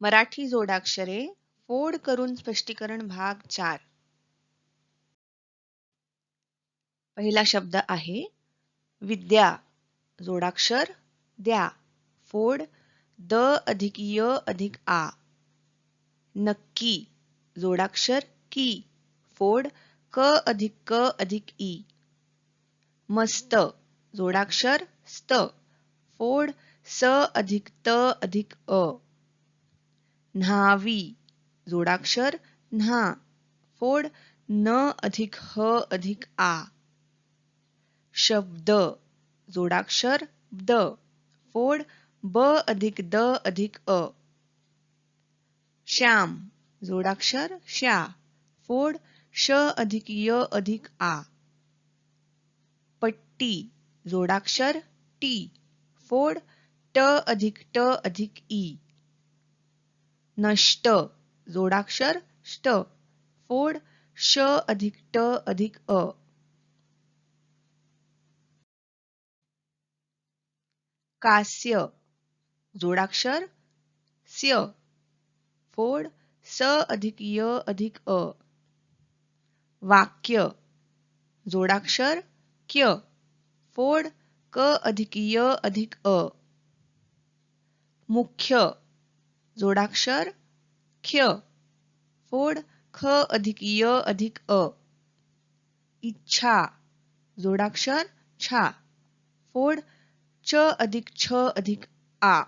मराठी जोडाक्षरे फोड करून स्पष्टीकरण भाग चार. पहिला शब्द आहे विद्या जोडाक्षर द्या फोड द अधिक य अधिक आ. नक्की जोडाक्षर की फोड क अधिक क अधिक ई. मस्त जोडाक्षर स्त. फोड स अधिक त अधिक अ. न्हावी, जोडाक्षर न्हा, फोड न अधिक ह अधिक आ. शब्द, जोडाक्षर द, फोड ब अधिक द अधिक अ. श्याम, जोडाक्षर श्या, फोड श अधिक य अधिक आ. पट्टी, जोडाक्षर टी, फोड ट अधिक ट अधिक ई. नष्ट जोडाक्षर ष्ट. फोड श अधिक ट अधिक अ. कास्य जोडाक्षर स्य. फोड स अधिक य अधिक अ. वाक्य जोडाक्षर क्य. फोड क अधिक य अधिक अ. मुख्य जोडाक्षर ख्य. फोड ख अधिक य अधिक अ. इच्छा. जोडाक्षर छा. फोड च अधिक छ अधिक आ.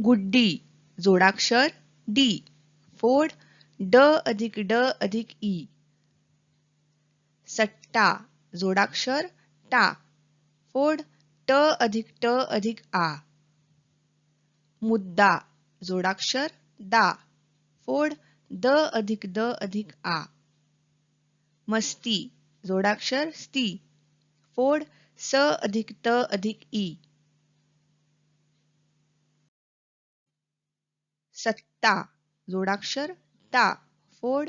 गुड्डी. जोडाक्षर डी. फोड ड अधिक ड अधिक ई. सट्टा. जोडाक्षर टा. फोड ट अधिक ट अधिक आ. मुद्दा जोडाक्षर दा. फोड द अधिक द अधिक आ. मस्ती जोडाक्षर स्ती. फोड स अधिक त अधिक ई. सत्ता जोडाक्षर ता फोड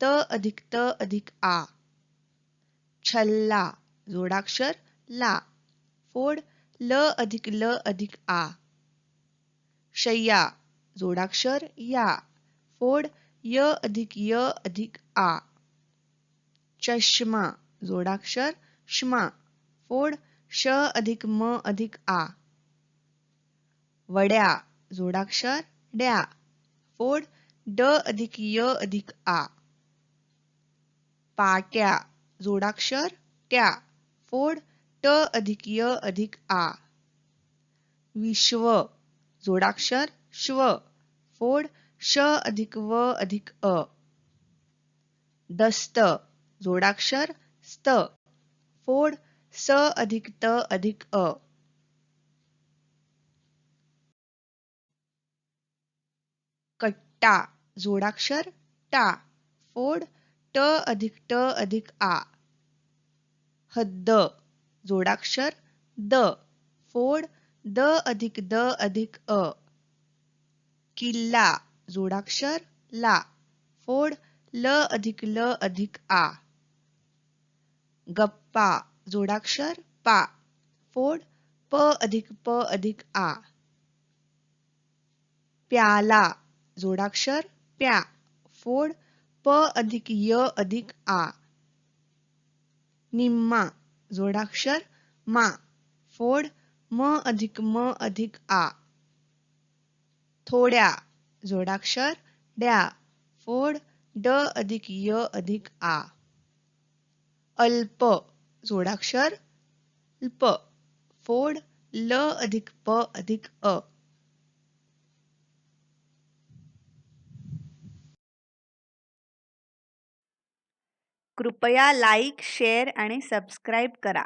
त अधिक त अधिक आ. छल्ला जोडाक्षर ला. फोड ल अधिक ल अधिक आ. शय्या जोडाक्षर या. फोड य अधिक य अधिक आ. चष्मा जोडाक्षर श्मा. फोड श अधिक म अधिक आ. वड्या जोडाक्षर ड्या. फोड ड अधिक य अधिक आ. पाट्या जोडाक्षर ट्या. फोड ट अधिक य अधिक आ. विश्व जोडाक्षर श्व. फोड श अधिक व अधिक अ. दस्त. जोडाक्षर स्त. फोड स अधिक त अधिक अ. कट्टा. जोडाक्षर टा. फोड ट अधिक ट अधिक आ. हद्द. जोडाक्षर द. फोड द अधिक द अधिक अ. किल्ला जोडाक्षर ला. फोड ल अधिक ल अधिक आ. गप्पा जोडाक्षर पा. फोड प अधिक प अधिक आ. प्याला जोडाक्षर प्या. फोड प अधिक य अधिक आ. निम्मा जोडाक्षर मा. फोड म अधिक म अधिक आ. थोड्या जोडाक्षर ड्या फोड ड अधिक य अधिक आ. अल्प जोडाक्षर अल्प. फोड ल अधिक प अधिक अ. कृपया लाईक शेअर आणि सबस्क्राईब करा.